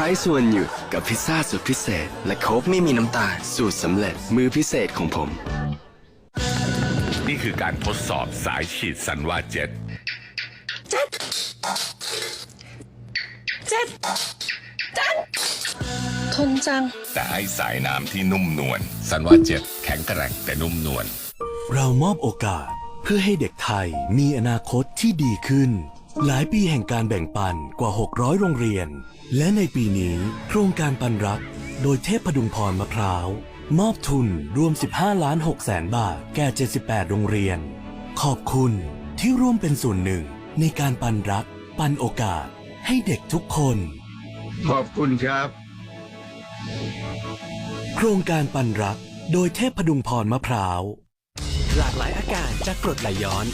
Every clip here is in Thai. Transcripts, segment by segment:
รส์วันหยุดกับพิซซ่าสุดพิเศษ และโค้กไม่มีน้ำตาลสูตรสำเร็จมือพิเศษของผม นี่คือการทดสอบสายฉีดสันว่าเจ็ตทนจัง แต่ให้สายน้ำที่นุ่มนวลสันว่าเจ็ตแข็งแกร่งแต่นุ่มนวลเรามอบโอกาสเพื่อให้เด็กไทยมีอนาคตที่ดีขึ้น หลายปีแห่งการแบ่งปันกว่า 600 โรงเรียน และในปีนี้โครงการปันรัก โดยเทพพดุงพรมะพร้าว มอบทุนรวม 15 ล้าน6แสนบาท แก่ 78 โรงเรียน ขอบคุณที่ร่วมเป็นส่วนหนึ่งในการปันรัก ปันโอกาสให้เด็กทุกคน ขอบคุณครับ โครงการปันรัก โดยเทพพดุงพรมะพร้าว หลากหลายอาการจากกรดไหลย้อน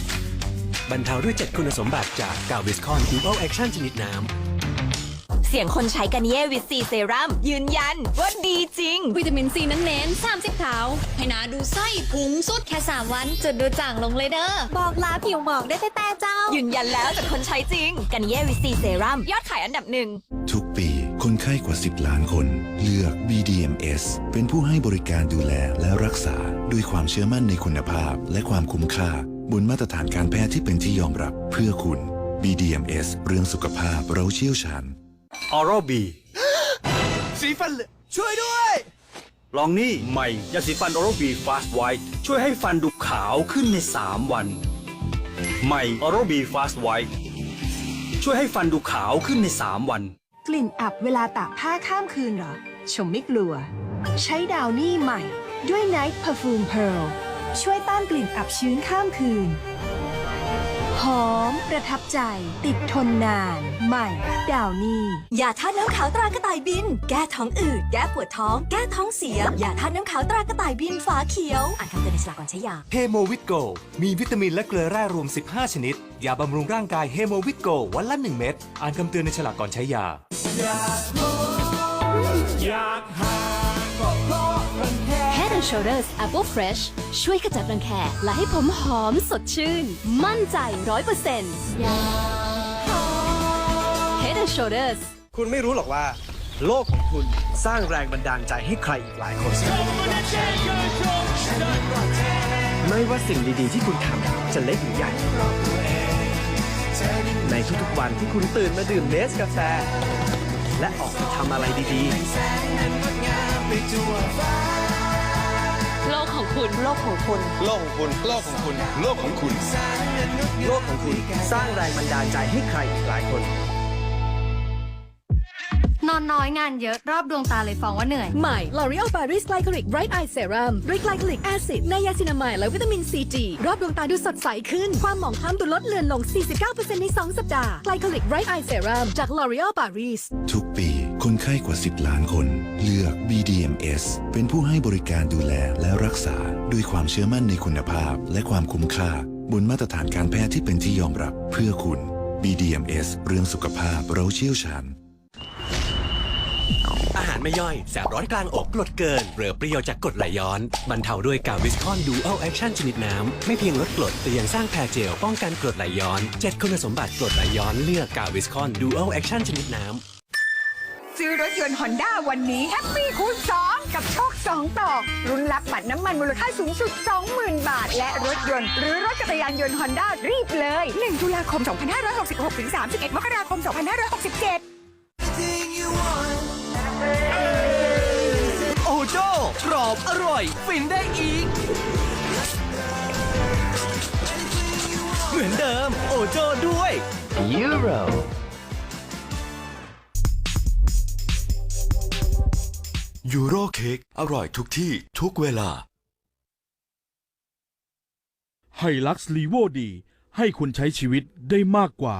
บรรเทาด้วย 7 คุณสมบัติจากกาวิสคอนดูโอแอคชั่นชนิดน้ำ เสียงคนใช้กันเย่วิตซีเซรั่มยืนยันว่าดีจริง วิตามินซีนั้นเน้น30เท้าให้หนาดูไส้พุงสุดแค่ 3 วันจุดดูจ่างลงเลยเด้อ บอกลาผิวหมอกได้แต่แต่เจ้า ยืนยันแล้วจากคนใช้จริง กันเย่วิตซีเซรั่มยอดขายอันดับหนึ่ง ทุกปีคนไข้กว่า 10 ล้านคน เลือก BDMS เป็นผู้ให้บริการดูแลและรักษาด้วยความเชื่อมั่นในคุณภาพและความคุ้มค่า บนมาตรฐานการแพทย์ที่เป็นที่ยอมรับเพื่อคุณ BDMS เรื่องสุขภาพเราเชี่ยวชาญ ออรัลบีสีฟันเหลืองช่วยด้วย ลองนี่ใหม่ยาสีฟันโอโรบีฟาสต์ไวท์ช่วยให้ฟันดูขาวขึ้นใน 3 วัน ใหม่โอโรบีฟาสต์ไวท์ช่วยให้ฟันดูขาวขึ้นใน 3 วัน กลิ่นอับเวลาตากผ้าข้ามคืนเหรอ ชมไม่กลัว ใช้ดาวนี่ใหม่ ด้วย Night Perfume Pearl ช่วยต้านกลิ่นอับชื้นข้ามคืน หอมประทับใจ ติดทนนาน ใหม่ดาวนี่อย่าทานน้ำขาวตรากระต่ายบิน แก้ท้องอืด แก้ปวดท้อง แก้ท้องเสียอย่าทานน้ำขาวตรากระต่ายบินฝาเขียว อ่านคำเตือนในฉลากก่อนใช้ยา เฮโมวิตโกมีวิตามินและเกลือแร่รวม 15 ชนิด ยาบำรุงร่างกายเฮโมวิตโกวันละ 1 เม็ด อ่านคำเตือนในฉลากก่อนใช้ยา Head and Shoulders Apple Fresh ช่วยขจัดรังแคและให้ผมหอมสดชื่น มั่นใจ100% Head and Shoulders คุณไม่รู้หรอกว่า โลกของคุณสร้างแรงบันดาลใจให้ใครอีกหลายคน ไม่ว่าสิ่งดีๆที่คุณทำจะเล็กหรือใหญ่ ในทุกๆวันที่คุณตื่นมาดื่มเนสกาแฟ และออกไปทำอะไรดีๆ โลกของคุณ โลกของคุณ โลกของคุณ โลกของคุณ โลกของคุณๆโลกของคุณ สร้างแรงบันดาลใจให้ใครอีกหลายคน นอนน้อยงานเยอะรอบดวงตาเลยฟ้องว่าเหนื่อย ใหม่ L'Oreal Paris Glycolic Bright Eye Serum ด้วย Glycolic Acid ไนยาซินามายและวิตามินซีจีรอบดวงตาดูสดใสขึ้น ความหมองคล้ำดูลดเลือนลง 49%ใน 2 สัปดาห์ Glycolic Bright Eye Serum จาก L'Oreal Paris ทุกปี คนไข้กว่า 10 ล้านคน เลือก BDMS เป็นผู้ให้บริการดูแลและรักษา ด้วยความเชื่อมั่นในคุณภาพ และความคุ้มค่า บนมาตรฐานการแพทย์ที่เป็นที่ยอมรับเพื่อคุณ BDMS เรื่องสุขภาพเราเชี่ยวชาญอาหารไม่ย่อย แสบร้อนกลางอกกรดเกินเรือเปรี้ยวจากกรดไหลย้อน บรรเทาด้วยกาวิสคอนดูโอแอคชั่นชนิดน้ำ ไม่เพียงลดกรด แต่ยังสร้างแพรเจลป้องกันกรดไหลย้อน 7 คุณสมบัติกรดไหลย้อนเลือกกาวิสคอนดูโอแอคชั่นชนิดน้ำ ซื้อรถยนต์ฮอนด้าวันนี้แฮปปี้คูณ2กับโชค2ต่อรุนรับบัตรน้ำมันมูลค่าสูงสุด 20,000 บาท และรถยนต์ หรือรถจักรยานยนต์ฮอนด้ารีบเลย 1 ตุลาคม 2566ถึง31 มกราคม 2567 โอโจกรอบอร่อย ฟินได้อีก เหมือนเดิม โอโจด้วย Euro ยูโรเค้กอร่อยทุกที่ทุกเวลา ไฮลักซ์ลีโวดี ให้คุณใช้ชีวิตได้มากกว่า